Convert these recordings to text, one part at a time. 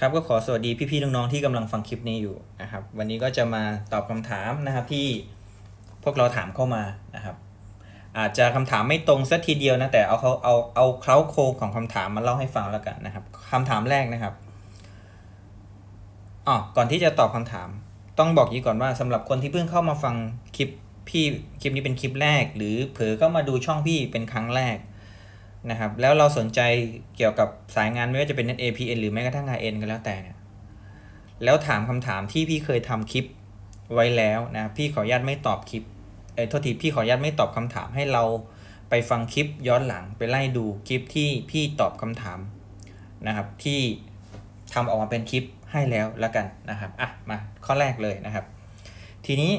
ครับก็ขอสวัสดีพี่ๆน้องๆที่กำลังฟังคลิปนี้อยู่นะครับ วันนี้ก็จะมาตอบคำถามนะครับที่พวกเราถามเข้ามานะครับ อาจจะคำถามไม่ตรงสักทีเดียวนะแต่เอาเขาเอาเอาเคล้าโครงของคำถามมาเล่าให้ฟังแล้วกันนะครับคำถามแรกนะครับอ๋อก่อนที่จะตอบคำถาม ต้องบอกยีกก่อนว่าสำหรับคนที่เพิ่งเข้ามาฟังคลิปพี่คลิปนี้เป็นคลิปแรก หรือเผลอเข้ามาดูช่องพี่เป็นครั้งแรก นะครับ แล้วเราสนใจเกี่ยวกับสายงานไม่ว่าจะเป็น APN หรือแม้กระทั่ง RN ก็แล้วแต่เนี่ยแล้วถามคำถามที่พี่เคยทำคลิปไว้แล้วนะพี่ขออนุญาตไม่ตอบคลิปเอ้ยโทษทีพี่ขออนุญาตไม่ตอบคำถามให้เราไปฟังคลิปย้อนหลังไปไล่ดูคลิปที่พี่ตอบคำถามนะครับที่ทำออกมาเป็นคลิปให้แล้วแล้วกันนะครับอะมาข้อแรกเลยนะครับ ทีนี้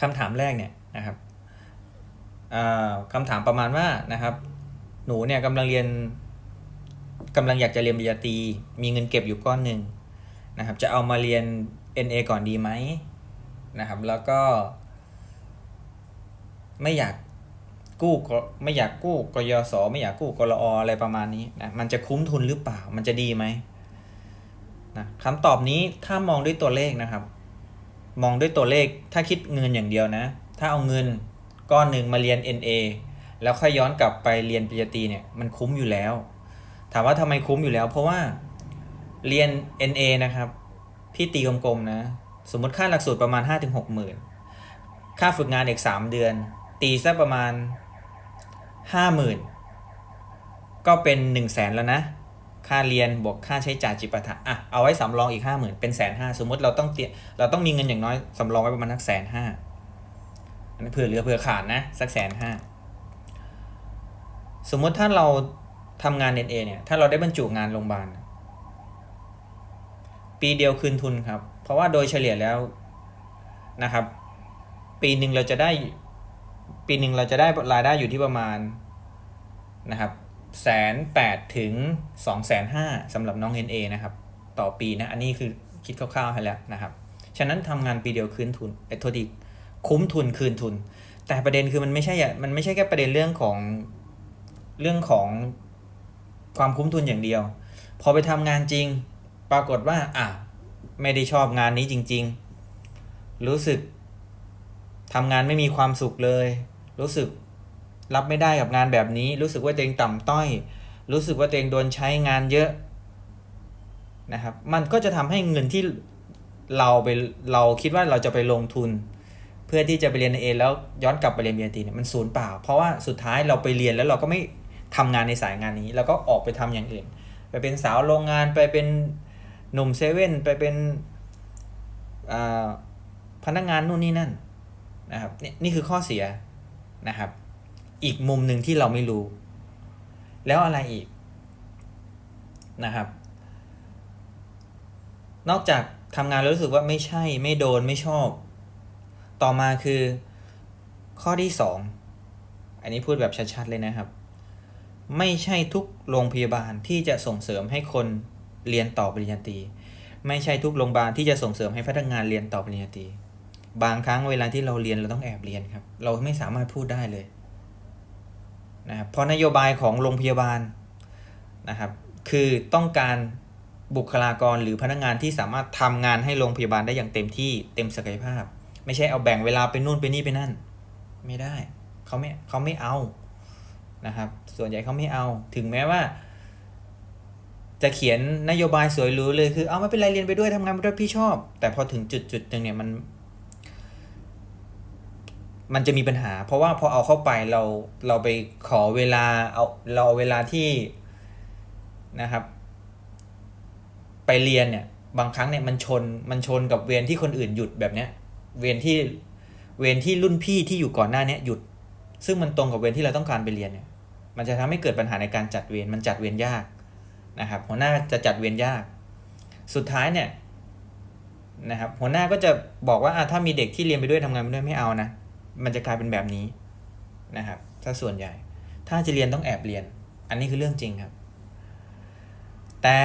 คำถามแรกเนี่ยนะครับอ่าคำถามประมาณว่านะครับ หนูเนี่ยกำลังเรียนกำลังอยากจะเรียนปริญญาตรีมีเงินเก็บอยู่ก้อนหนึ่งนะครับ จะเอามาเรียน NA ก่อนดีไหมนะครับ แล้วก็ ไม่อยากกู้กไม่อยากกู้กยศไม่อยากกู้กรออะไรประมาณนี้นะมันจะคุ้มทุนหรือเปล่า มันจะดีไหมนะคำตอบนี้ถ้ามองด้วยตัวเลขนะครับ มองด้วยตัวเลขถ้าคิดเงินอย่างเดียวนะ ถ้าเอาเงินก้อนหนึ่งมาเรียน NA แล้วค่อยย้อนกลับไปเรียนปริญญาตรีเนี่ยมันคุ้มอยู่แล้ว ถามว่าทำไมคุ้มอยู่แล้ว เพราะว่าเรียน NA นะครับ พี่ตีกลมๆนะ สมมติค่าหลักสูตรประมาณ 5-6หมื่นค่าฝึกงานอีก 3 เดือน ตีซะประมาณ 50,000 ก็เป็น 1 0 0 0 0แสนแล้วนะ ค่าเรียนบวกค่าใช้จ่ายจิปาถะอะเอาไว้สำรองอีก 50,000 เป็นแสนห้าสมมติเราต้องเตรียเราต้องมีเงินอย่างน้อยสำรองไว้ประมาณสักแสนห้าเผื่อเหลือเผื่อขาดนะสักแสนห้า สมมติถ้าเราทำงาน NA เอเนี่ย ถ้าเราได้บรรจุงานโรงพยาบาล ปีเดียวคืนทุนครับ เพราะว่าโดยเฉลี่ยแล้วนะครับ ปีหนึ่งเราจะได้ ปีหนึ่งเราจะได้รายได้อยู่ที่ประมาณนะครับแสนแปดถึงสองแสนห้าสำหรับน้อง NA นะครับ ต่อปีนะ อันนี้คือคิดคร่าวๆให้แล้วนะครับ ฉะนั้นทำงานปีเดียวคืนทุนเอ้โทษทีคุ้มทุนคืนทุน แต่ประเด็นคือมันไม่ใช่มันไม่ใช่แค่ประเด็นเรื่องของ เรื่องของความคุ้มทุนอย่างเดียว พอไปทำงานจริง ปรากฏว่าอะไม่ได้ชอบงานนี้จริง ๆ รู้สึกทำงานไม่มีความสุขเลย รู้สึกรับไม่ได้กับงานแบบนี้ รู้สึกว่าตัวเองต่ำต้อย รู้สึกว่าตัวเองโดนใช้งานเยอะนะครับ มันก็จะทำให้เงินที่เราไปเราคิดว่าเราจะไปลงทุน เพื่อที่จะไปเรียนเอแล้วย้อนกลับไปเรียนปริญญาตรีเนี่ยมันศูนย์เปล่า เพราะว่าสุดท้ายเราไปเรียนแล้วเราก็ไม่ ทำงานในสายงานนี้ แล้วก็ออกไปทำอย่างอื่น ไปเป็นสาวโรงงานไปเป็นหนุ่มเซเว่นไปเป็นพนักงานนู่นนี่นั่นนะครับนี่นี่คือข้อเสียนะครับ อีกมุมหนึ่งที่เราไม่รู้ แล้วอะไรอีกนะครับ นอกจากทำงานแล้วรู้สึกว่าไม่ใช่ไม่โดนไม่ชอบ ต่อมาคือข้อที่สองอันนี้พูดแบบชัดๆเลยนะครับ ไม่ใช่ทุกโรงพยาบาลที่จะส่งเสริมให้คนเรียนต่อปริญญาตรี ไม่ใช่ทุกโรงพยาบาลที่จะส่งเสริมให้พนักงานเรียนต่อปริญญาตรี บางครั้งเวลาที่เราเรียนเราต้องแอบเรียนครับ เราไม่สามารถพูดได้เลยนะครับเพราะนโยบายของโรงพยาบาลนะครับ คือต้องการบุคลากรหรือพนักงานที่สามารถทำงานให้โรงพยาบาลได้อย่างเต็มที่เต็มศักยภาพ ไม่ใช่เอาแบ่งเวลาไปนู่นไปนี่ไปนั่น ไม่ได้เขาไม่เขาไม่เอา นะครับ ส่วนใหญ่เขาไม่เอา ถึงแม้ว่า จะเขียนนโยบายสวยหรูเลยคือ เอาไม่เป็นไรเรียนไปด้วยทำงานไปด้วยพี่ชอบ แต่พอถึงจุดจุดหนึ่งเนี่ยมัน มันจะมีปัญหา เพราะว่าพอเอาเข้าไปเราเราไปขอเวลาเอาเราเอาเวลาที่นะครับ ไปเรียนเนี่ย บางครั้งเนี่ยมันชนมันชนกับเวรที่คนอื่นหยุดแบบเนี้ย เวรที่เวรที่รุ่นพี่ที่อยู่ก่อนหน้าเนี้ยหยุด ซึ่งมันตรงกับเวรที่เราต้องการไปเรียนเนี่ย มันจะทำให้เกิดปัญหาในการจัดเวรมันจัดเวรยากนะครับ หัวหน้าจะจัดเวรยาก สุดท้ายเนี่ยนะครับ หัวหน้าก็จะบอกว่าถ้ามีเด็กที่เรียนไปด้วยทำงานไปด้วยไม่เอานะ มันจะกลายเป็นแบบนี้นะครับ ถ้าส่วนใหญ่ ถ้าจะเรียนต้องแอบเรียน อันนี้คือเรื่องจริงครับ แต่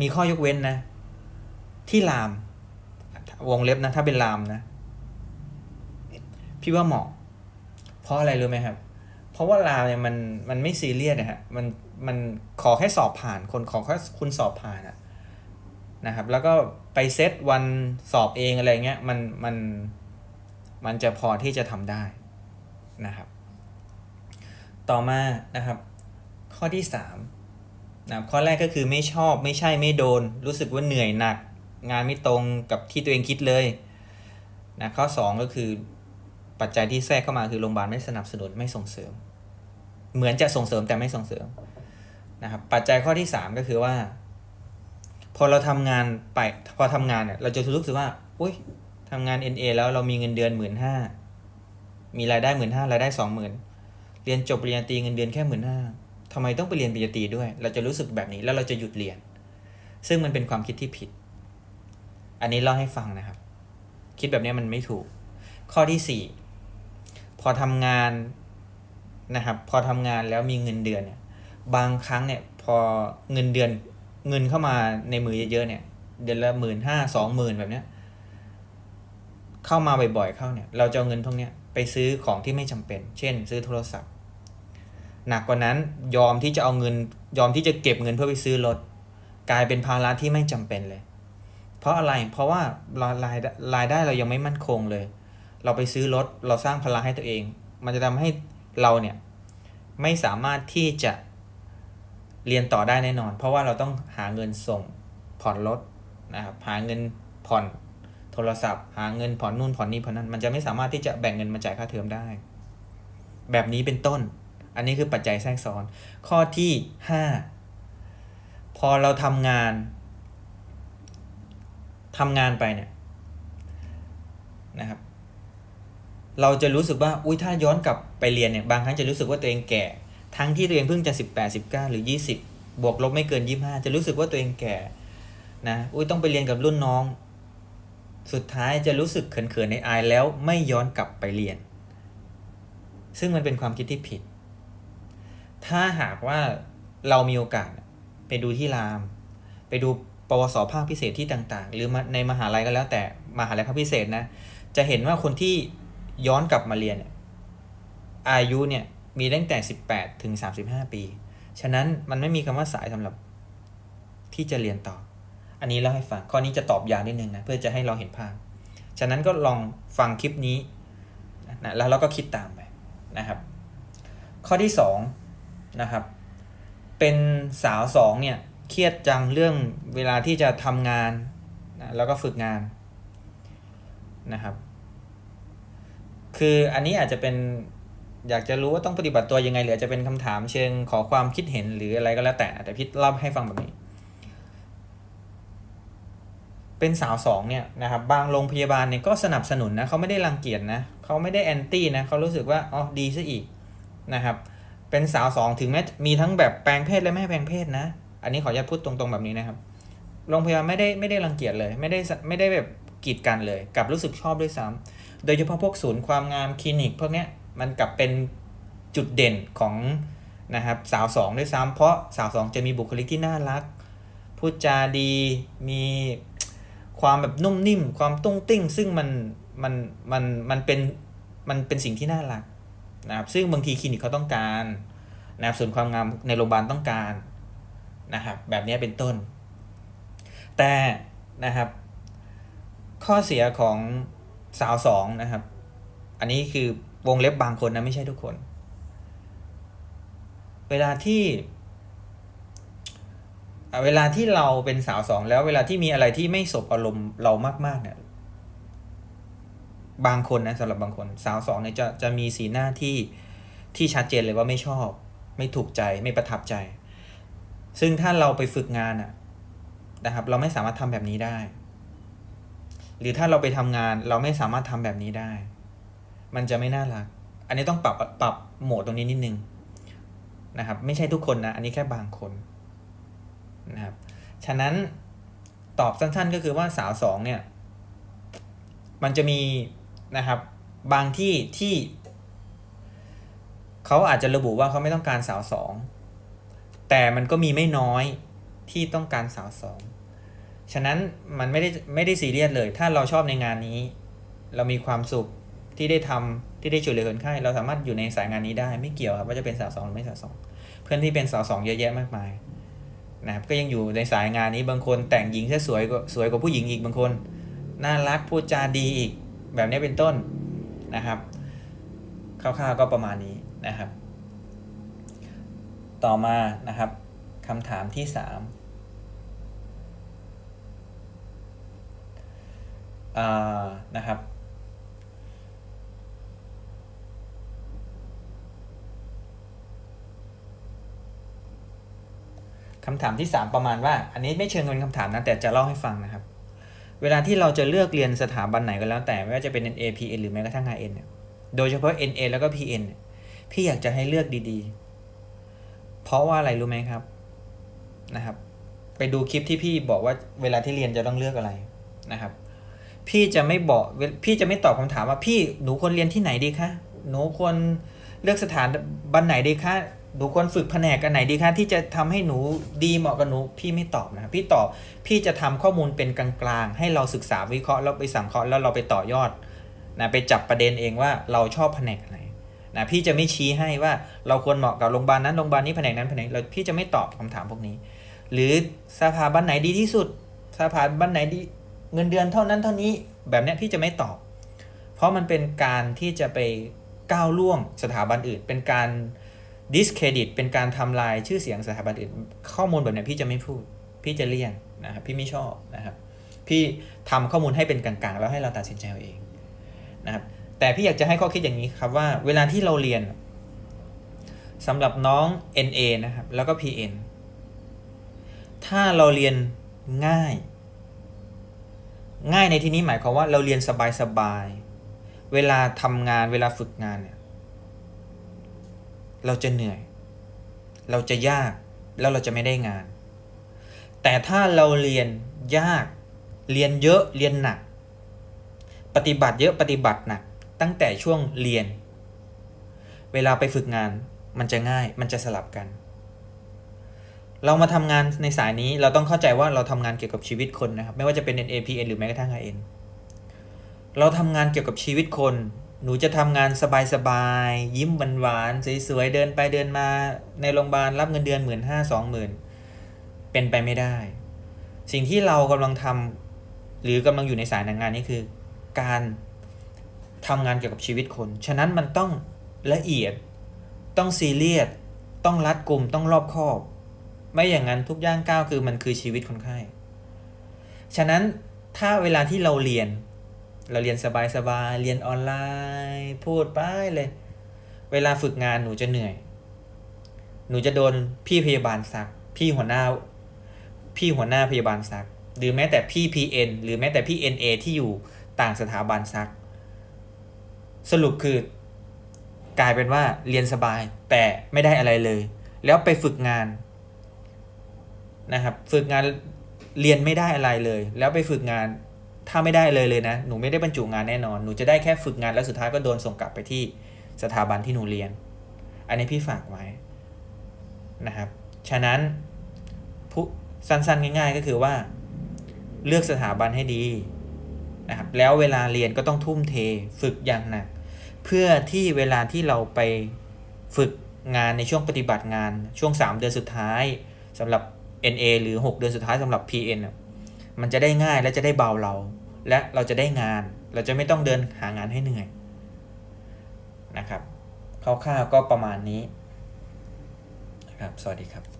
มีข้อยกเว้นนะ ที่ลาม วงเล็บนะ ถ้าเป็นลามนะ พี่ว่าเหมาะ เพราะอะไรรู้ไหมครับ เพราะว่าลามเนี่ยมันมันไม่ซีเรียสนะฮะมันมันขอแค่สอบผ่านคนขอแค่คุณสอบผ่านอะนะครับ แล้วก็ไปเซตวันสอบเองอะไรเงี้ยมันมันมันจะพอที่จะทำได้นะครับ ต่อมานะครับ ข้อที่สามนะครับข้อแรกก็คือไม่ชอบไม่ใช่ไม่โดน รู้สึกว่าเหนื่อยหนัก งานไม่ตรงกับที่ตัวเองคิดเลยนะข้อสองก็คือปัจจัยที่แทรกเข้ามาคือโรงพยาบาลไม่สนับสนุนไม่ส่งเสริม เหมือนจะส่งเสริมแต่ไม่ส่งเสริมนะครับปัจจัยข้อที่สามก็คือว่า พอเราทำงานไปพอทำงานเนี่ยเราจะรู้สึกว่าอุ้ยทำงาน NA แล้วเรามีเงินเดือนหมื่นห้ามีรายได้หมื่นห้ารายได้สองหมื่นเรียนจบปริญญาตรีเงินเดือนแค่หมื่นห้าทำไมต้องไปเรียนปริญญาตรีด้วย เราจะรู้สึกแบบนี้แล้วเราจะหยุดเรียน ซึ่งมันเป็นความคิดที่ผิด อันนี้เล่าให้ฟังนะครับ คิดแบบนี้มันไม่ถูก ข้อที่สี่พอทำงาน นะครับพอทำงานแล้วมีเงินเดือนเนี่ยบางครั้งเนี่ยพอเงินเดือนเงินเข้ามาในมือเยอะๆเนี่ยเดือนละหมื่นห้าสองหมื่นแบบเนี้ยเข้ามาบ่อยๆเข้าเนี่ยเราจะเอาเงินพวกเนี้ยไปซื้อของที่ไม่จำเป็น เช่น ซื้อโทรศัพท์ หนักกว่านั้นยอมที่จะเอาเงิน ยอมที่จะเก็บเงินเพื่อไปซื้อรถกลายเป็นภาระที่ไม่จำเป็นเลย เพราะอะไรเพราะว่ารายรายได้เรายังไม่มั่นคงเลย เราไปซื้อรถเราสร้างภาระให้ตัวเอง มันจะทำให้ เราเนี่ยไม่สามารถที่จะเรียนต่อได้แน่นอน เพราะว่าเราต้องหาเงินส่งผ่อนรถนะครับหาเงินผ่อนโทรศัพท์ หาเงินผ่อนนู่นผ่อนนี่ผ่อนนั่นมันจะไม่สามารถที่จะแบ่งเงินมาจ่ายค่าเทอมได้ แบบนี้เป็นต้น อันนี้คือปัจจัยแทรกซ้อน ข้อที่ห้าพอเราทำงานทำงานไปเนี่ยนะครับ เราจะรู้สึกว่าอุ้ยถ้าย้อนกลับไปเรียนเนี่ยบางครั้งจะรู้สึกว่าตัวเองแก่ ทั้งที่ตัวเองเพิ่งจะสิบแปดสิบเก้าหรือยี่สิบบวกลบไม่เกินยี่ห้าจะรู้สึกว่าตัวเองแก่นะอุ้ยต้องไปเรียนกับรุ่นน้อง สุดท้ายจะรู้สึกเขินๆในอายแล้วไม่ย้อนกลับไปเรียน ซึ่งมันเป็นความคิดที่ผิด ถ้าหากว่าเรามีโอกาสไปดูที่ราม ไปดูปวสภาคพิเศษที่ต่างๆ หรือในมหาลัยก็แล้วแต่มหาลัยภาคพิเศษนะจะเห็นว่าคนที่ ย้อนกลับมาเรียน อายุเนี่ยมีตั้งแต่ 18 ถึง 35 ปี ฉะนั้นมันไม่มีคำว่าสายสำหรับที่จะเรียนต่อ อันนี้เล่าให้ฟัง ข้อนี้จะตอบยาวนิดนึงนะ เพื่อจะให้เราเห็นภาพ ฉะนั้นก็ลองฟังคลิปนี้นะแล้วเราก็คิดตามไปนะครับ ข้อที่2นะครับ เป็นสาวสองเนี่ยเครียดจังเรื่องเวลาที่จะทำงานนะแล้วก็ฝึกงานนะครับ คืออันนี้อาจจะเป็นอยากจะรู้ว่าต้องปฏิบัติตัวยังไงหรืออาจจะเป็นคำถามเชิงขอความคิดเห็นหรืออะไรก็แล้วแต่นะแต่พี่เล่าให้ฟังแบบนี้ เป็นสาวสองเนี่ยนะครับบางโรงพยาบาลเนี่ยก็สนับสนุนนะเขาไม่ได้รังเกียจนะเขาไม่ได้แอนตี้นะเขารู้สึกว่าอ๋อดีซะอีกนะครับเป็นสาวสองถึงแม้มีทั้งแบบแปลงเพศและไม่แปลงเพศนะ อันนี้ขออนุญาตพูดตรงๆแบบนี้นะครับโรงพยาบาลไม่ได้ไม่ได้รังเกียจเลย ไม่ได้ไม่ได้แบบกีดกันเลยกลับรู้สึกชอบด้วยซ้ำ โดยเฉพาะพวกศูนย์ความงามคลินิกพวกเนี้ยมันกลับเป็นจุดเด่นของนะครับสาวสองด้วยซ้ำเพราะสาวสองจะมีบุคลิกที่น่ารักพูดจาดีมีความแบบนุ่มนิ่ม ความตุ้งติ้ง ซึ่งมันมันมันมันเป็นมันเป็นสิ่งที่น่ารักนะครับซึ่งบางทีคลินิกเขาต้องการนะครับส่วนความงามในโรงพยาบาลต้องการนะครับแบบนี้เป็นต้น แต่นะครับข้อเสียของ สาวสองนะครับ อันนี้คือวงเล็บบางคนนะไม่ใช่ทุกคน เวลาที่ เวลาที่เราเป็นสาวสองแล้วเวลาที่มีอะไรที่ไม่สบอารมณ์เรามากๆเนี่ยบางคนนะสำหรับบางคน สาวสองเนี่ยจะจะมีสีหน้าที่ที่ชัดเจนเลยว่าไม่ชอบ ไม่ถูกใจไม่ประทับใจ ซึ่งถ้าเราไปฝึกงานอะนะครับ เราไม่สามารถทำแบบนี้ได้ หรือถ้าเราไปทำงานเราไม่สามารถทำแบบนี้ได้ มันจะไม่น่ารัก อันนี้ต้องปรับปรับโหมดตรงนี้นิดนึงนะครับ ไม่ใช่ทุกคนนะ อันนี้แค่บางคนนะครับ ฉะนั้นตอบสั้นๆก็คือว่าสาวสองเนี่ย มันจะมีนะครับ บางที่ที่เขาอาจจะระบุว่าเขาไม่ต้องการสาวสองแต่มันก็มีไม่น้อยที่ต้องการสาวสอง ฉะนั้นมันไม่ได้ไม่ได้ซีเรียสเลย ถ้าเราชอบในงานนี้ เรามีความสุขที่ได้ทำที่ได้ช่วยเหลือคนไข้เราสามารถอยู่ในสายงานนี้ได้ไม่เกี่ยวครับว่าจะเป็นสาวสองหรือไม่สาวสองเพื่อนที่เป็นสาวสองเยอะแยะมากมายนะครับก็ยังอยู่ในสายงานนี้บางคนแต่งหญิงซะสวยกว่าสวยกว่าผู้หญิงอีกบางคน น่ารักพูดจาดีอีก แบบนี้เป็นต้นนะครับคร่าวๆก็ประมาณนี้นะครับ ต่อมานะครับคำถามที่ 3 นะครับคำถามที่ 3 ประมาณว่า อันนี้ไม่เชิงเป็นคำถามนะแต่จะเล่าให้ฟังนะครับ เวลาที่เราจะเลือกเรียนสถาบันไหนก็แล้วแต่ไม่ว่าจะเป็น NA PN หรือแม้กระทั่ง IN เนี่ยโดยเฉพาะ NA แล้วก็ PN เนี่ยพี่อยากจะให้เลือกดีๆ เพราะว่าอะไรรู้ไหมครับนะครับ ไปดูคลิปที่พี่บอกว่าเวลาที่เรียนจะต้องเลือกอะไรนะครับ พี่จะไม่บอกพี่จะไม่ตอบคำถามว่าพี่หนูควรเรียนที่ไหนดีคะหนูควรเลือกสถานบันไหนดีคะหนูควรฝึกแผนกกันไหนดีคะที่จะทำให้หนูดีเหมาะกับหนูพี่ไม่ตอบนะพี่ตอบพี่จะทำข้อมูลเป็นกลางๆ ให้เราศึกษาวิเคราะห์แล้วไปสังเคราะห์แล้วเราไปต่อยอดนะไปจับประเด็นเองว่าเราชอบแผนกไหนนะพี่จะไม่ชี้ให้ว่าเราควรเหมาะกับโรงพยาบาลนั้นโรงพยาบาลนี้แผนกนั้นแผนกเราพี่จะไม่ตอบคำถามพวกนี้ หรือสถาบันไหนดีที่สุดสถาบันไหนดี เงินเดือนเท่านั้นเท่านี้แบบเนี้ยพี่จะไม่ตอบ เพราะมันเป็นการที่จะไปก้าวล่วงสถาบันอื่น เป็นการ discredit เป็นการทำลายชื่อเสียงสถาบันอื่น ข้อมูลแบบเนี้ยพี่จะไม่พูด พี่จะเลี่ยงนะครับพี่ไม่ชอบนะครับ พี่ทำข้อมูลให้เป็นกลางๆ แล้วให้เราตัดสินใจเอาเองนะครับแต่พี่อยากจะให้ข้อคิดอย่างนี้ครับว่าเวลาที่เราเรียนสำหรับน้อง NA นะครับ แล้วก็ PN ถ้าเราเรียนง่าย ง่ายในที่นี้หมายความว่าเราเรียนสบายๆเวลาทำงานเวลาฝึกงานเนี่ยเราจะเหนื่อย เราจะยากแล้วเราจะไม่ได้งาน แต่ถ้าเราเรียนยาก เรียนเยอะเรียนหนัก ปฏิบัติเยอะปฏิบัติหนัก ตั้งแต่ช่วงเรียน เวลาไปฝึกงานมันจะง่ายมันจะสลับกัน เรามาทำงานในสายนี้เราต้องเข้าใจว่าเราทำงานเกี่ยวกับชีวิตคนนะครับ ไม่ว่าจะเป็น NAPN หรือแม้กระทั่ง IN เราทำงานเกี่ยวกับชีวิตคน หนูจะทำงานสบายๆ ยิ้มหวานๆสวยๆ เดินไปเดินมาในโรงพยาบาลรับเงินเดือนหมื่นห้าสองหมื่นเป็นไปไม่ได้ สิ่งที่เรากำลังทำหรือกำลังอยู่ในสายงานนี้คือ การทำงานเกี่ยวกับชีวิตคน ฉะนั้นมันต้องละเอียด ต้องซีเรียส ต้องรัดกลุ่ม ต้องรอบคอบ ไม่อย่างนั้นทุกย่างก้าวคือมันคือชีวิตคนไข้ ฉะนั้นถ้าเวลาที่เราเรียน เราเรียนสบายๆเรียนออนไลน์ พูดไปเลย เวลาฝึกงานหนูจะเหนื่อย หนูจะโดนพี่พยาบาลซัก พี่หัวหน้า พี่หัวหน้าพยาบาลซัก หรือแม้แต่พี่ PN หรือแม้แต่พี่ NA ที่อยู่ต่างสถาบันซัก สรุปคือกลายเป็นว่าเรียนสบายแต่ไม่ได้อะไรเลย แล้วไปฝึกงาน นะครับ ฝึกงานเรียนไม่ได้อะไรเลย แล้วไปฝึกงานถ้าไม่ได้เลยเลยนะ หนูไม่ได้บรรจุงานแน่นอน หนูจะได้แค่ฝึกงานแล้วสุดท้ายก็โดนส่งกลับไปที่สถาบันที่หนูเรียน อันนี้พี่ฝากไว้นะครับ ฉะนั้นผู้สั้นๆง่าย ๆ ก็คือว่า เลือกสถาบันให้ดีนะครับ แล้วเวลาเรียนก็ต้องทุ่มเทฝึกอย่างหนัก เพื่อที่เวลาที่เราไปฝึกงานในช่วงปฏิบัติงานช่วง 3 เดือนสุดท้ายสำหรับ NA หรือ 6 เดือนสุดท้ายสำหรับ PN น่ะมันจะได้ง่ายและจะได้เบาเรา และเราจะได้งาน เราจะไม่ต้องเดินหางานให้เหนื่อยนะครับคร่าวๆก็ประมาณนี้นะครับ สวัสดีครับ